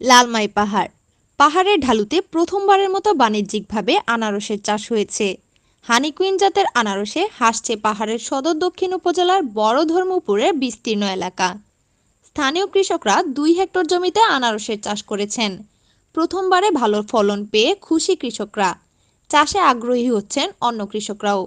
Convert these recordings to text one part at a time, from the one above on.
লালমাই পাহাড়। পাহাড়ের ঢালুতে প্রথমবারের মতো বাণিজ্যিকভাবে আনারসের চাষ হয়েছে। হানিকুইন জাতের আনারসে হাসছে পাহাড়ের সদর দক্ষিণ উপজেলার বড় ধর্মপুরের বিস্তীর্ণ এলাকা। স্থানীয় কৃষকরা দুই হেক্টর জমিতে আনারসের চাষ করেছেন। প্রথমবারে ভালো ফলন পেয়ে খুশি কৃষকরা। চাষে আগ্রহী হচ্ছেন অন্য কৃষকরাও।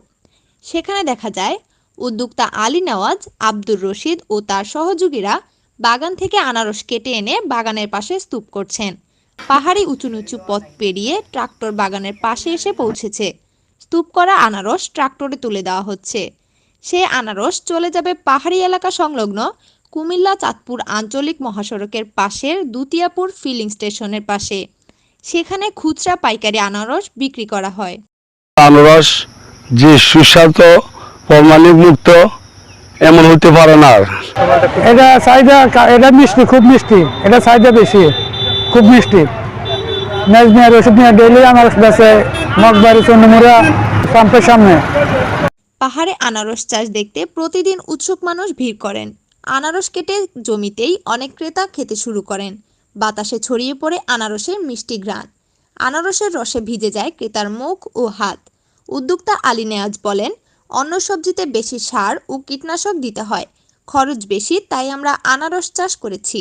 সেখানে দেখা যায়, উদ্যোক্তা আলী নওয়াজ, আব্দুর রশিদ ও তার সহযোগীরা বাগান থেকে আনারস কেটে এনে বাগানের পাশে স্তূপ করছেন। পাহাড়ি উঁচু নিচু পথ পেরিয়ে ট্রাক্টর বাগানের পাশে এসে পৌঁছেছে। স্তূপ করা আনারস ট্রাক্টরে তুলে দেওয়া হচ্ছে। সে আনারস চলে যাবে পাহাড়ি এলাকা সংলগ্ন কুমিল্লা চাঁদপুর আঞ্চলিক মহাসড়কের পাশের দুতিয়াপুর ফিলিং স্টেশনের পাশে। সেখানে খুচরা পাইকারি আনারস বিক্রি করা হয়। আনারস যে সুস্বাদু ফরমালিন মুক্ত এমন হতে পারে না এটা চাহিদা এটা মিষ্টি খুব মিষ্টি। এটা চাহিদা বেশি খুব মিষ্টি। নাজমিয়া রশিদ মিয়া ডেইলি আমার কাছে মগবাড়ি চন্দ্রমুড়া পাম্পের সামনে। পাহাড়ে আনারস চাষ দেখতে প্রতিদিন উৎসুক মানুষ ভিড় করেন। আনারস কেটে জমিতেই অনেক ক্রেতা খেতে শুরু করেন। বাতাসে ছড়িয়ে পড়ে আনারসের মিষ্টি ঘ্রাণ আনারসের রসে ভিজে যায় ক্রেতার মুখ ও হাত। উদ্যোক্তা আলী নেয়াজ বলেন অন্য সবজিতে বেশি সার ও কীটনাশক দিতে হয়। খরচ বেশি, তাই আমরা আনারস চাষ করেছি।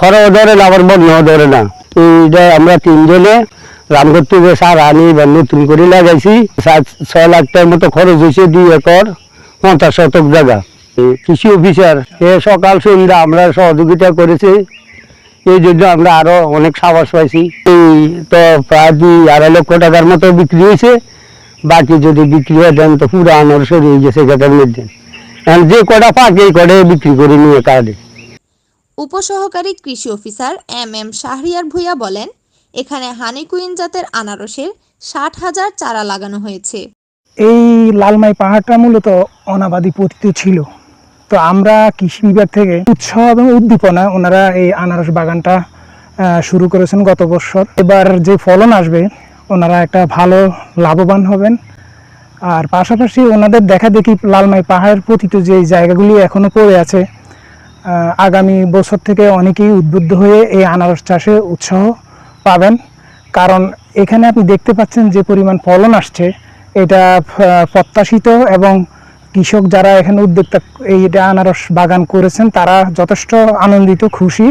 খরচ ধরে আবার বন্যাও ধরে না। আমরা তিনজনে সার আনি বা নতুন করে লাগাইছি। ছয় লাখ টাকার মতো খরচ হয়েছে দুই একর, পঞ্চাশ শতক জায়গা। কৃষি অফিসার, এ সকাল সন্ধ্যা আমরা সহযোগিতা করেছি। এই জন্য আমরা আরও অনেক সাহস পাইছি। তো প্রায় দুই আড়াই লক্ষ টাকার মতো বিক্রি হয়েছে। বাকি যদি বিক্রি হয় দেন তো পুরো আনারস হয়ে গেছে গাছের মধ্যে। যে কটা পাকে এই কটাই বিক্রি করে নিয়ে কাটে উপসহকারী কৃষি officer M M Shahriar Bhuiyan বলেন এখানে হানিকুইন জাতের আনারসের ষাট হাজার চারা লাগানো হয়েছে। এই লালমাই পাহাড়টা মূলত অনাবাদী পতিত ছিল। তো আমরা কৃষি বিভাগ থেকে উৎসাহ এবং উদ্দীপনা ওনারা এই আনারস বাগানটা শুরু করেছেন গত বছর। এবার যে ফলন আসবে, ওনারা একটা ভালো লাভবান হবেন। আর পাশাপাশি ওনাদের দেখা দেখি লালমাই পাহাড়ের পতিত যে জায়গাগুলি এখনও পড়ে আছে আগামী বছর থেকে অনেকেই উদ্বুদ্ধ হয়ে এই আনারস চাষে উৎসাহ পাবেন। কারণ এখানে আপনি দেখতে পাচ্ছেন যে পরিমাণ ফলন আসছে, এটা প্রত্যাশিত এবং কৃষক যারা এখানে উদ্যোক্তা এইটা আনারস বাগান করেছেন, তারা যথেষ্ট আনন্দিত, খুশি।